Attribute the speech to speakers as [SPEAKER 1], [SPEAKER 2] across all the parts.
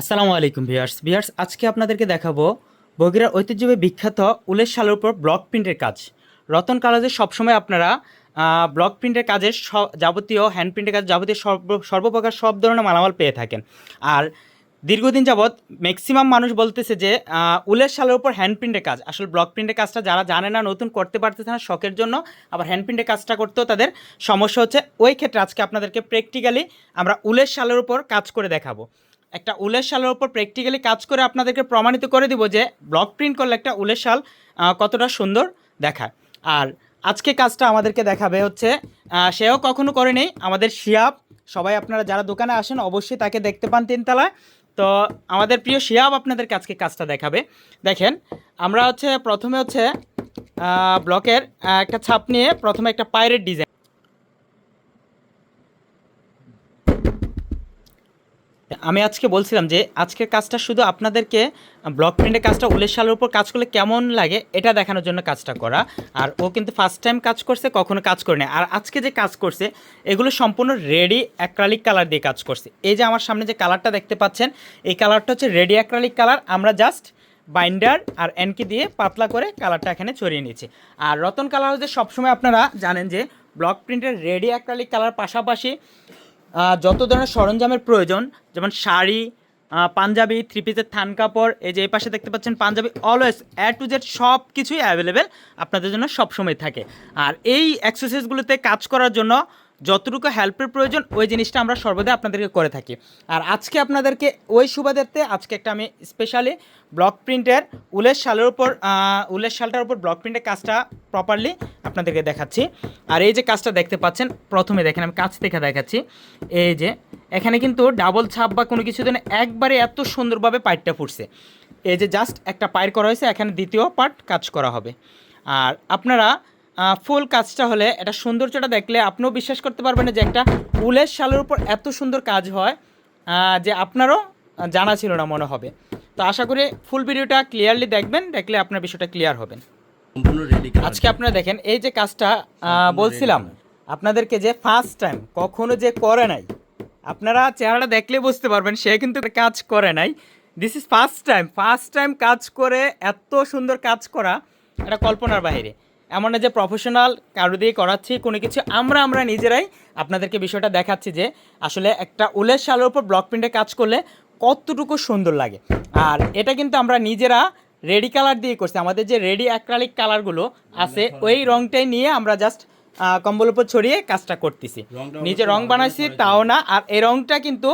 [SPEAKER 1] আসসালামু আলাইকুম viewers viewers আজকে আপনাদেরকে দেখাবো বগুড়ার ঐতিহ্যবাহী বিখ্যাত উলের শালের উপর ব্লক প্রিন্টের কাজ। রতন কালাজে সবসময় আপনারা ব্লক প্রিন্টের কাজের যাবতীয় হ্যান্ড প্রিন্টের কাজ যাবতীয় সর্ব, সর্বপ্রকার সব ধরনের মালামাল পেয়ে থাকেন। আর দীর্ঘদিন যাবৎ ম্যাক্সিমাম মানুষ বলতেছে যে উলের শালের উপর হ্যান্ড প্রিন্টের কাজ। আসলে ব্লক প্রিন্টের কাজটা যারা জানে না, নতুন করতে পারতেছে না শখের জন্য, আবার হ্যান্ড প্রিন্টের কাজটা করতেও তাদের সমস্যা হচ্ছে। ওই ক্ষেত্রে আজকে আপনাদেরকে প্র্যাকটিক্যালি আমরা উলের শালের উপর কাজ করে দেখাবো। একটা উলের শালের উপর প্র্যাকটিক্যালি কাজ করে আপনাদেরকে প্রমাণিত করে দিব যে ব্লক প্রিন্ট করলে একটা উলের শাল কতটা সুন্দর দেখায়। আর আজকে কাজটা আমাদেরকে দেখাবে হচ্ছে সেও কখনো করেনি। আমাদের শিয়াব, সবাই আপনারা যারা দোকানে আসেন অবশ্যই তাকে দেখতে পান তিনতলায়। তো আমাদের প্রিয় শিয়াব আপনাদেরকে আজকে কাজটা দেখাবে। দেখেন, আমরা হচ্ছে প্রথমে হচ্ছে ব্লকের একটা ছাপ নিয়ে প্রথমে একটা পায়রের ডিজাইন আমি আজকে বলছিলাম যে আজকের কাজটা শুধু আপনাদেরকে ব্লক প্রিন্টের কাজটা উলের শালের উপর কাজ করলে কেমন লাগে এটা দেখানোর জন্য কাজটা করা। আর ও কিন্তু ফার্স্ট টাইম কাজ করছে, কখনো কাজ করে আর আজকে যে কাজ করছে, এগুলো সম্পূর্ণ রেডি অ্যাক্রালিক কালার দিয়ে কাজ করছে। এই যে আমার সামনে যে কালারটা দেখতে পাচ্ছেন, এই কালারটা হচ্ছে রেডি অ্যাক্রালিক কালার আমরা জাস্ট বাইন্ডার আর এনকি দিয়ে পাতলা করে কালারটা এখানে ছড়িয়ে নিয়েছি আর রতন কালার হচ্ছে সবসময় আপনারা জানেন যে ব্লক প্রিন্টের রেডি অ্যাক্রালিক কালার পাশাপাশি যত ধরনের সরঞ্জামের প্রয়োজন, যেমন শাড়ি পাঞ্জাবি থ্রি পিসের থান কাপড়, এই যে এই পাশে দেখতে পাচ্ছেন Punjabi always A to Z সব কিছুই অ্যাভেলেবেল আপনাদের জন্য সবসময় থাকে। আর এই এক্সারসাইজগুলোতে কাজ করার জন্য যতটুকু হেল্পের প্রয়োজন, ওই জিনিসটা আমরা সর্বদা আপনাদেরকে করে থাকি। আর আজকে আপনাদেরকে ওই সুবাদেরতে আজকে একটা আমি স্পেশালি ব্লক প্রিন্টের উলের শালের উপর উলের শালটার উপর ব্লক প্রিন্টের কাজটা প্রপারলি আপনাদেরকে দেখাচ্ছি। আর এই যে কাজটা দেখতে পাচ্ছেন, প্রথমে দেখেন, আমি কাছ থেকে দেখাচ্ছি। এই যে, এখানে কিন্তু ডাবল ছাপ বা কোনো কিছু দেন একবারে এত সুন্দরভাবে পাইটটা ফুটছে। এই যে জাস্ট একটা পায়ের করা হয়েছে, এখানে দ্বিতীয় পার্ট কাজ করা হবে। আর আপনারা ফুল কাজটা হলে এটা সৌন্দর্যটা দেখলে আপনিও বিশ্বাস করতে পারবেন না যে একটা উলের শালের উপর এত সুন্দর কাজ হয় যে আপনারও জানা ছিল না মনে হবে। তো আশা করি ফুল ভিডিওটা ক্লিয়ারলি দেখবেন দেখলে আপনার বিষয়টা ক্লিয়ার হবেন আজকে আপনারা দেখেন এই যে কাজটা বলছিলাম আপনাদেরকে যে ফার্স্ট টাইম কখনো যে করে নাই আপনারা চেহারাটা দেখলে বুঝতে পারবেন সে কিন্তু কাজ করে নাই। This is first time first time কাজ করে এত সুন্দর কাজ করা এটা কল্পনার বাইরে। এমন না যে প্রফেশনাল কারও দিয়ে করাচ্ছি কোনো কিছু। আমরা আমরা নিজেরাই আপনাদেরকে বিষয়টা দেখাচ্ছি যে আসলে একটা উলের শালের উপর ব্লক প্রিন্টে কাজ করলে কতটুকু সুন্দর লাগে। আর এটা কিন্তু আমরা নিজেরা রেডি কালার দিয়ে করছি। আমাদের যে রেডি অ্যাক্রালিক কালারগুলো আছে ওই রংটাই নিয়ে আমরা জাস্ট কম্বল উপর ছড়িয়ে কাজটা করতেছি। নিজে রং বানাইছি তাও না। আর এই রংটা কিন্তু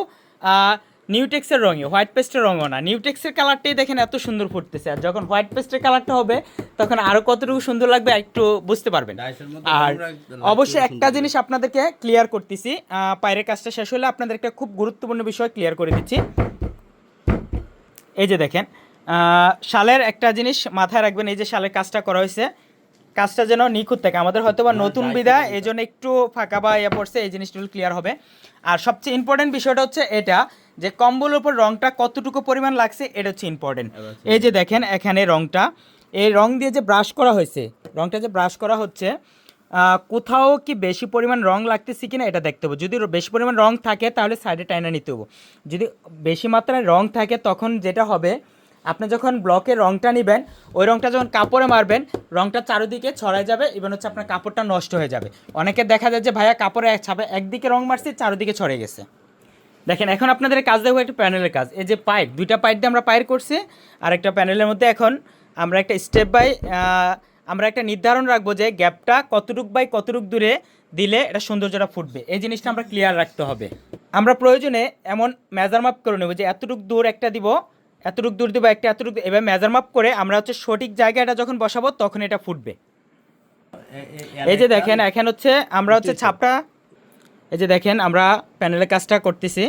[SPEAKER 1] নিউটেক্সের রঙই হোয়াইট পেস্টের রঙও না। নিউটেক্সের কালারটাই দেখেন এত সুন্দর ফুটতেছে। আর যখন হোয়াইট পেস্টের কালারটা হবে তখন আরও কতটুকু সুন্দর লাগবে একটু বুঝতে পারবেন। আর অবশ্যই একটা জিনিস আপনাদেরকে ক্লিয়ার করতেছি। পায়ের কাজটা শেষ হলে আপনাদেরকে খুব গুরুত্বপূর্ণ বিষয় ক্লিয়ার করে দিচ্ছি। এই যে দেখেন শালের একটা জিনিস মাথায় রাখবেন এই যে শালের কাজটা করা হয়েছে। কাজটা যেন নিখুঁত থাকে। আমাদের হয়তো বা নতুন
[SPEAKER 2] যাই
[SPEAKER 1] বিদা
[SPEAKER 2] থাকে।
[SPEAKER 1] এই জন্য একটু ফাঁকা বা ইয়ে পড়ছে এই জিনিসগুলো ক্লিয়ার হবে। আর সবচেয়ে ইম্পর্টেন্ট বিষয়টা হচ্ছে এটা যে কম্বলের উপর রংটা কতটুকু পরিমাণ লাগছে এটা হচ্ছে ইম্পর্টেন্ট এই যে দেখেন এখানে রংটা। এই রং দিয়ে যে ব্রাশ করা হয়েছে রংটা যে ব্রাশ করা হচ্ছে কোথাও কি বেশি পরিমাণ রং লাগতেছে কিনা এটা দেখতে হবে। যদি বেশি পরিমাণ রং থাকে তাহলে সাইডে টাইনা নিতে হবে। যদি বেশি মাত্রায় রং থাকে তখন যেটা হবে আপনি যখন ব্লকে রংটা নেবেন ওই রংটা যখন কাপড়ে মারবেন রংটা চারিদিকে ছড়ায় যাবে ইভেন হচ্ছে আপনার কাপড়টা নষ্ট হয়ে যাবে। অনেকে দেখা যায় যে ভাইয়া কাপড়ে এক ছাপে একদিকে রং মারছি চারিদিকে ছড়ে গেছে। দেখেন এখন আপনাদের কাজ দেখব একটা প্যানেলের কাজ এই যে পাইপ দুইটা পাইপ দিয়ে আমরা পায়ের করছি আর একটা প্যানেলের মধ্যে এখন আমরা একটা স্টেপ বাই আমরা একটা নির্ধারণ রাখব যে গ্যাপটা কতটুক বাই কতটুক দূরে দিলে এটা সৌন্দর্যটা ফুটবে এই জিনিসটা আমরা ক্লিয়ার রাখতে হবে আমরা প্রয়োজনে এমন মেজার মাপ করে নেব যে এতটুক দূর একটা দিব এতটুক দূর দিব একটা এতটুক এবার মেজার মাপ করে আমরা হচ্ছে সঠিক জায়গাটা যখন বসাবো তখন এটা ফুটবে এই যে দেখেন এখন হচ্ছে আমরা হচ্ছে ছাপটা এই যে দেখেন, আমরা প্যানেলের কাজটা করতেছি।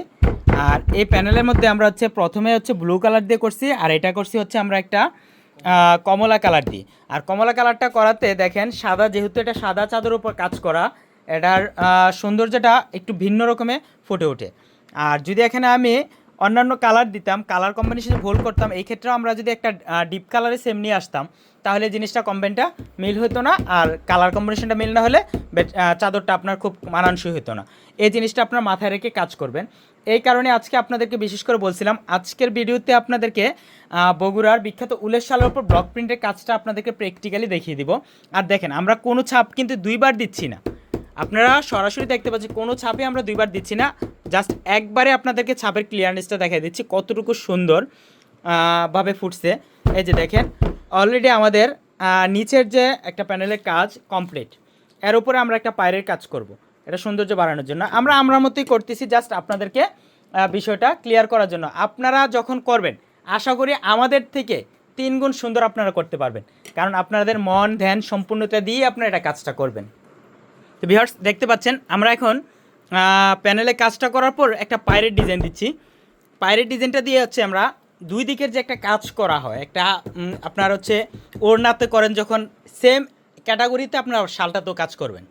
[SPEAKER 1] আর এই প্যানেলের মধ্যে আমরা হচ্ছে প্রথমে হচ্ছে ব্লু কালার দিয়ে করছি, আর এটা করছি হচ্ছে আমরা একটা কমলা কালার দিয়ে। আর কমলা কালারটা করাতে দেখেন, সাদা যেহেতু এটা সাদা চাদর উপর কাজ করা, এটার সৌন্দর্যটা একটু ভিন্ন রকমে ফুটে ওঠে। আর যদি এখানে আমি অন্যান্য কালার দিতাম কালার কম্বিনেশন ভুল করতাম, এই ক্ষেত্রে আমরা যদি একটা ডিপ কালারে সেম নিয়ে আসতাম তাহলে জিনিসটা কম্বেনটা মিল হতো না আর কালার কম্বিনেশনটা মিল না হলে চাদরটা আপনার খুব মানানসই হতো না। এই জিনিসটা আপনার মাথায় রেখে কাজ করবেন। এই কারণে আজকে আপনাদেরকে বিশেষ করে বলছিলাম, আজকের ভিডিওতে আপনাদেরকে বগুড়ার বিখ্যাত উলের শালের উপর ব্লক প্রিন্টের কাজটা আপনাদেরকে প্র্যাকটিক্যালি দেখিয়ে দিব। আর দেখেন, আমরা কোনো ছাপ কিন্তু দুইবার দিচ্ছি না। আপনারা সরাসরি দেখতে পাচ্ছেন, কোনো ছাপে আমরা দুইবার দিচ্ছি না। জাস্ট একবারে আপনাদেরকে ছাপের ক্লিয়ারনেসটা দেখাই দিচ্ছি, কতটুকু সুন্দর ভাবে ফুটছে। এই যে দেখেন অলরেডি আমাদের নিচের যে একটা প্যানেলের কাজ কমপ্লিট এর উপরে আমরা একটা পায়ের কাজ করব। এটা সৌন্দর্য বাড়ানোর জন্য। আমরা আমরা মতোই করতেছি জাস্ট আপনাদেরকে বিষয়টা ক্লিয়ার করার জন্য। আপনারা যখন করবেন, আশা করি আমাদের থেকে তিন গুণ সুন্দর আপনারা করতে পারবেন। কারণ আপনাদের মন, ধ্যান সম্পূর্ণতা দিয়ে আপনারা এটা কাজটা করবেন। তো ভিউয়ার্স দেখতে পাচ্ছেন, আমরা এখন প্যানেলে কাজটা করার পর একটা পায়রের ডিজাইন দিচ্ছি। পায়রের ডিজাইনটা দিয়ে হচ্ছে আমরা দুই দিকের যে একটা কাজ করা হয়, একটা আপনার হচ্ছে ওড়নাতে করেন যখন সেম ক্যাটাগরিতে আপনার শালটাতেও কাজ করবেন।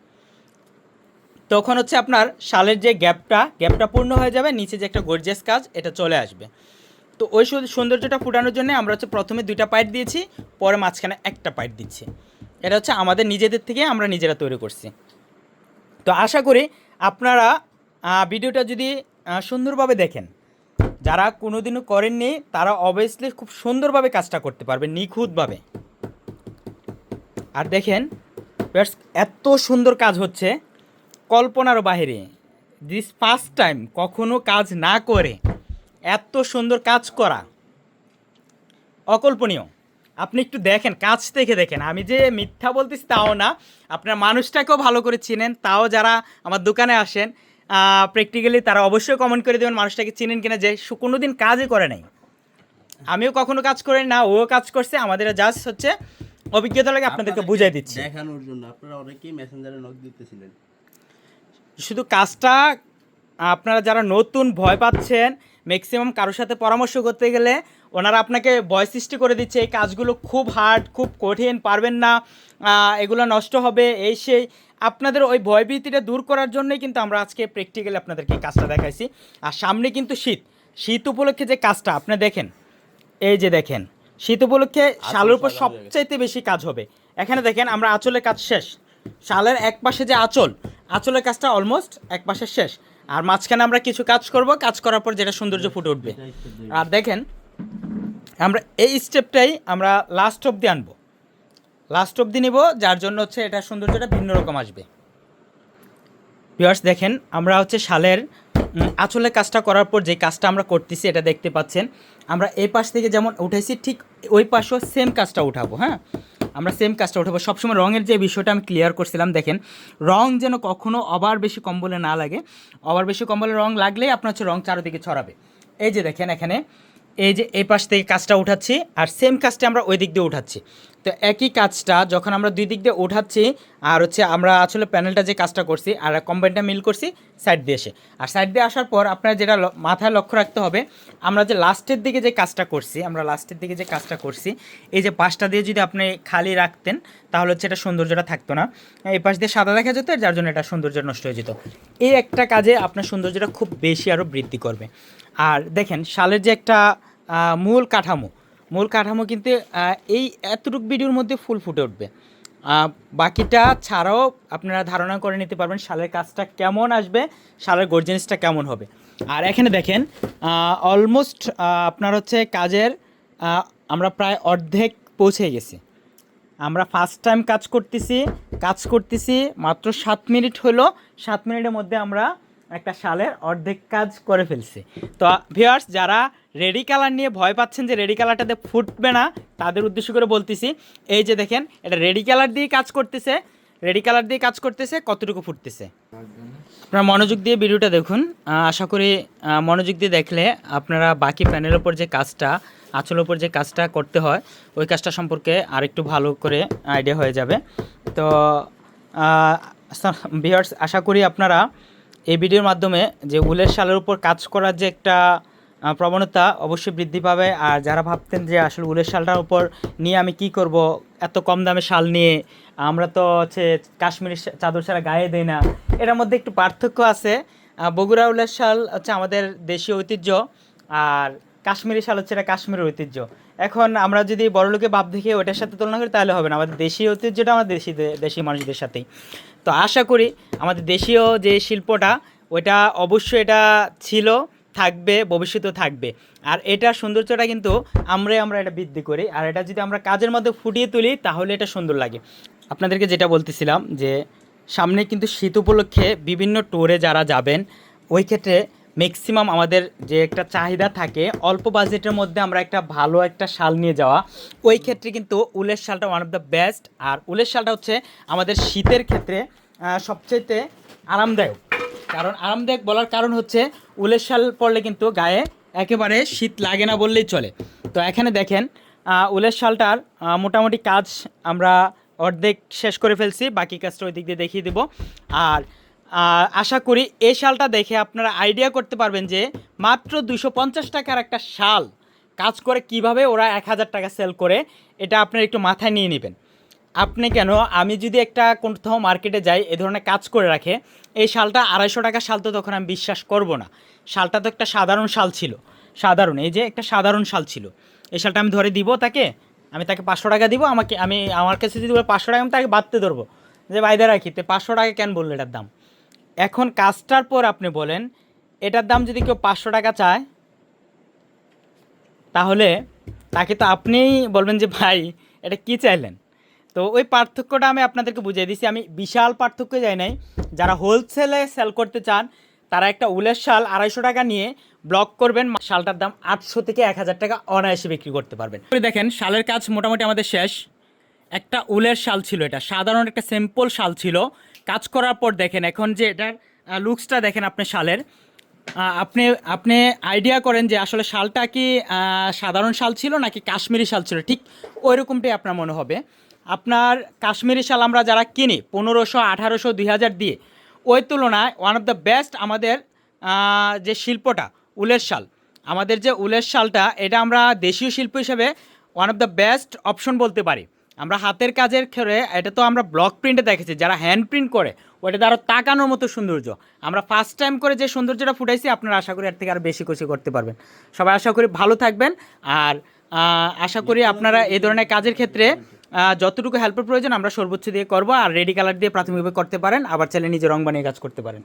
[SPEAKER 1] তখন হচ্ছে আপনার শালের যে গ্যাপটা গ্যাপটা পূর্ণ হয়ে যাবে, নিচে যে একটা গর্জিয়াস কাজ, এটা চলে আসবে। তো ওই সৌন্দর্যটা ফুটানোর জন্য আমরা হচ্ছে প্রথমে দুইটা পাইট দিয়েছি, পরে মাঝখানে একটা পাইট দিচ্ছি। এটা হচ্ছে আমাদের নিজেদের থেকে আমরা নিজেরা তৈরি করছি। তো আশা করি আপনারা ভিডিওটা যদি সুন্দরভাবে দেখেন যারা কোনোদিনও করেননি, তারা অবভিয়াসলি খুব সুন্দরভাবে কাজটা করতে পারবে, নিখুঁতভাবে। আর দেখেন এত সুন্দর কাজ হচ্ছে কল্পনারও বাহিরে। দিস ফার্স্ট টাইম কখনো কাজ না করে এত সুন্দর কাজ করা। অকল্পনীয়। আপনি একটু দেখেন, কাজ থেকে দেখেন। আমি যে মিথ্যা বলতেছি তাও না, আপনার মানুষটাকেও ভালো করে চিনেন, তাও যারা আমার দোকানে আসেন প্র্যাকটিক্যালি তারা অবশ্যই কমেন্ট করে দেবেন মানুষটাকে চিনেন কিনা যে সু- কোনোদিন কাজই করে নাই। আমিও কখনো কাজ করি না ও কাজ করছে আমাদের জাস্ট হচ্ছে অভিজ্ঞতা লাগে আপনাদেরকে বুঝাই দিচ্ছি।
[SPEAKER 2] দেখানোর জন্য আপনারা অনেকেই মেসেঞ্জারে নক দিতেছিলেন।
[SPEAKER 1] শুধু কাজটা আপনারা যারা নতুন ভয় পাচ্ছেন ম্যাক্সিমাম কারোর সাথে পরামর্শ করতে গেলে ওনারা আপনাকে ভয় সৃষ্টি করে দিচ্ছে এই কাজগুলো খুব হার্ড খুব কঠিন পারবেন না এগুলো নষ্ট হবে এই সেই আপনাদের ওই ভয়ভীতিটা দূর করার জন্যই কিন্তু আমরা আজকে প্র্যাকটিক্যালি আপনাদেরকে কাজটা দেখাইছি। আর সামনে কিন্তু শীত। শীত উপলক্ষে যে কাজটা আপনি দেখেন এই যে দেখেন শীত উপলক্ষে শালের উপর সবচাইতে বেশি কাজ হবে। এখানে দেখেন আমরা আঁচলের কাজ শেষ। শালের এক পাশে যে আঁচল আঁচলের কাজটা অলমোস্ট এক পাশে শেষ। আর মাঝখানে আমরা কিছু কাজ করব কাজ করার পর যেটা সৌন্দর্য ফুটে উঠবে। আর দেখেন আমরা এই স্টেপটাই আমরা লাস্ট অবধি আনব। লাস্ট অবধি নিব যার জন্য হচ্ছে এটা সৌন্দর্যটা ভিন্ন রকম আসবে। ভিউয়ার্স দেখেন আমরা হচ্ছে শালের উম, আঁচলের কাজটা করার পর যে কাজটা আমরা করতেছি এটা দেখতে পাচ্ছেন। আমরা এই পাশ থেকে যেমন উঠেছি ঠিক ওই পাশেও সেম কাজটা উঠাবো হ্যাঁ? আমরা সেম কাজটা উঠাবো। সবসময় রঙের যে বিষয়টা আমি ক্লিয়ার করছিলাম দেখেন রং যেন কখনো অবার বেশি কম্বলে না লাগে। অবার বেশি কম্বলে রং লাগলেই আপনার হচ্ছে রং চারোদিকে ছড়াবে। এই যে দেখেন এখানে এই যে এই পাশ থেকে কাজটা উঠাচ্ছি আর সেম কাজটা আমরা ওই দিক দিয়ে উঠাচ্ছি। তো একই কাজটা যখন আমরা দুই দিক দিয়ে উঠাচ্ছি, আর হচ্ছে আমরা আসলে প্যানেলটা যে কাজটা করছি আর কম্বাইনটা মিল করছি সাইড দিয়ে এসে। আর সাইড দিয়ে আসার পর আপনার যেটা মাথায় লক্ষ্য রাখতে হবে, আমরা যে লাস্টের দিকে যে কাজটা করছি, আমরা লাস্টের দিকে যে কাজটা করছি, এই যে পাশটা দিয়ে যদি আপনি খালি রাখতেন, তাহলে হচ্ছে এটা সৌন্দর্যটা থাকতো না। এই পাশ দিয়ে সাদা দেখা যেত, যার জন্য এটা সৌন্দর্য নষ্ট হয়ে যেত। এই একটা কাজে আপনার সৌন্দর্যটা খুব বেশি আরও বৃদ্ধি করবে। আর দেখেন, শালের যে একটা মূল কাঠামো মূল কাঠামো কিন্তু এই এতটুকু ভিডিওর মধ্যে ফুল ফুটে উঠবে। বাকিটা ছাড়াও আপনারা ধারণা করে নিতে পারবেন শালের কাজটা কেমন আসবে, শালের গর্জেন্সটা কেমন হবে। আর এখানে দেখেন অলমোস্ট আপনার হচ্ছে কাজের আমরা প্রায় অর্ধেক পৌঁছে গেছি। আমরা ফার্স্ট টাইম কাজ করতেছি কাজ করতেছি মাত্র সাত মিনিট হলো, সাত মিনিটের মধ্যে আমরা একটা শালের অর্ধেক কাজ করে ফেলছি। তো ভিউয়ার্স যারা রেডি কালার নিয়ে ভয় পাচ্ছেন যে রেডি কালারটাতে ফুটবে না, তাদের উদ্দেশ্য করে বলতেছি, এই যে দেখেন, এটা রেডি কালার দিয়ে কাজ করতেছে, রেডি কালার দিয়ে কাজ করতেছে, কতটুকু ফুটতেছে? আপনারা মনোযোগ দিয়ে ভিডিওটা দেখুন আশা করি মনোযোগ দিয়ে দেখলে আপনারা বাকি প্যানেলের ওপর যে কাজটা, আঁচলের ওপর যে কাজটা করতে হয়, ওই কাজটা সম্পর্কে আরেকটু ভালো করে আইডিয়া হয়ে যাবে। তো ভিউয়ার্স, আশা করি আপনারা এই ভিডিওর মাধ্যমে যে উলের শালের উপর কাজ করার যে একটা প্রবণতা অবশ্যই বৃদ্ধি পাবে। আর যারা ভাবতেন যে আসলে উলের শালটার উপর নিয়ে আমি কি করব, এত কম দামে শাল নিয়ে, আমরা তো হচ্ছে কাশ্মীরি চাদর ছাড়া গায়ে দেই না। এটার মধ্যে একটু পার্থক্য আছে। বগুড়া উলের শাল হচ্ছে আমাদের দেশীয় ঐতিহ্য, আর কাশ্মীরি শাল হচ্ছে এটা কাশ্মীরের ঐতিহ্য। এখন আমরা যদি বড়লোকে ভাব দেখে ওটার সাথে তুলনা করি, তাহলে হবে না। আমাদের দেশীয় ঐতিহ্যটা আমাদের দেশি দেশি মানুষদের সাথেই। তো আশা করি আমাদের দেশীয় যে শিল্পটা, ওইটা অবশ্যই এটা ছিল। থাকবে ভবিষ্যতেও থাকবে। আর এটার সৌন্দর্যটা কিন্তু আমরাই আমরা এটা বৃদ্ধি করি। আর এটা যদি আমরা কাজের মধ্যে ফুটিয়ে তুলি তাহলে এটা সুন্দর লাগে। আপনাদেরকে যেটা বলতেছিলাম যে সামনে কিন্তু শীত উপলক্ষে বিভিন্ন ট্যুরে যারা যাবেন ওই ক্ষেত্রে ম্যাক্সিমাম আমাদের যে একটা চাহিদা থাকে অল্প বাজেটের মধ্যে আমরা একটা ভালো একটা শাল নিয়ে যাওয়া। ওই ক্ষেত্রে কিন্তু উলের শালটা ওয়ান অফ দ্য বেস্ট আর উলের শালটা হচ্ছে আমাদের শীতের ক্ষেত্রে আহ, সবচাইতে আরামদায়ক। কারণ আরামদায়ক বলার কারণ হচ্ছে, উলের শাল পরলে কিন্তু গায়ে একেবারে শীত লাগে না বললেই চলে। তো এখানে দেখেন উলের শালটার মোটামুটি কাজ আমরা অর্ধেক শেষ করে ফেলছি, বাকি কাজটা ওই দিক দিয়ে দেখিয়ে দেবো। আর আশা করি এই শালটা দেখে আপনারা আইডিয়া করতে পারবেন যে মাত্র দুশো টাকার একটা শাল কাজ করে কীভাবে ওরা এক হাজার টাকা সেল করে, এটা আপনারা একটু মাথায় নিয়ে নেবেন। আপনি কেন? আমি যদি একটা কোথাও মার্কেটে যাই, এ ধরনের কাজ করে রাখে, এই শালটা আড়াইশো টাকা শাল তো তখন আমি বিশ্বাস করব না। শালটা তো একটা সাধারণ শাল ছিল। সাধারণ, এই যে একটা সাধারণ শাল ছিল। এই শালটা আমি ধরে দিব তাকে, আমি তাকে পাঁচশো টাকা দিব, আমাকে, আমি আমার কাছে যদি বলে পাঁচশো টাকা, আমি তাকে বাদতে ধরবো। যে বাইদে রাখি, তে পাঁচশো টাকা কেন বলল এটার দাম? এখন কাজটার পর আপনি বলেন, এটার দাম যদি কেউ পাঁচশো টাকা চায়, তাহলে তাকে তো আপনিই বলবেন যে, ভাই, এটা কি চাইলেন? তো ওই পার্থক্যটা আমি আপনাদেরকে বুঝিয়ে দিছি। আমি বিশাল পার্থক্য যাই নাই। যারা হোলসেলে সেল করতে চান, তারা একটা উলের শাল আড়াইশো টাকা নিয়ে ব্লক করবেন। শালটার দাম আটশো থেকে এক হাজার টাকা অনায়াসে বিক্রি করতে পারবেন। দেখেন, শালের কাজ মোটামুটি আমাদের শেষ। একটা উলের শাল ছিল এটা। সাধারণ একটা সিম্পল শাল ছিল। কাজ করার পর দেখেন, এখন যে এটার লুকসটা দেখেন আপনি শালের। আপনি আপনি আইডিয়া করেন যে আসলে শালটা কি সাধারণ শাল ছিল নাকি কাশ্মীরি শাল ছিল। ঠিক ওই রকমটাই আপনার মনে হবে। আপনার কাশ্মীরি শাল আমরা যারা কিনি, পনেরোশো, আঠারোশো, দুই হাজার দিয়ে, ওই তুলনায় ওয়ান অফ দ্য বেস্ট আমাদের যে শিল্পটা, উলের শাল। আমাদের যে উলের শালটা, এটা আমরা দেশীয় শিল্প হিসেবে one of the best option বলতে পারি। আমরা হাতের কাজের ক্ষেত্রে এটা তো আমরা ব্লক প্রিন্টে দেখেছি, যারা হ্যান্ড প্রিন্ট করে ওইটাতে আরও তাকানোর মতো সৌন্দর্য। আমরা ফার্স্ট টাইম করে যে সৌন্দর্যটা ফুটাইছি, আপনারা আশা করি এর থেকে আরও বেশি খুশি করতে পারবেন। সবাই আশা করি ভালো থাকবেন, আর আশা করি আপনারা এই ধরনের কাজের ক্ষেত্রে যতটুকু হেল্পের প্রয়োজন আমরা সর্বোচ্চ দিয়ে করব, আর রেডি কালার দিয়ে প্রাথমিকভাবে করতে পারেন, আবার চাইলে নিজে রং বানিয়ে কাজ করতে পারেন।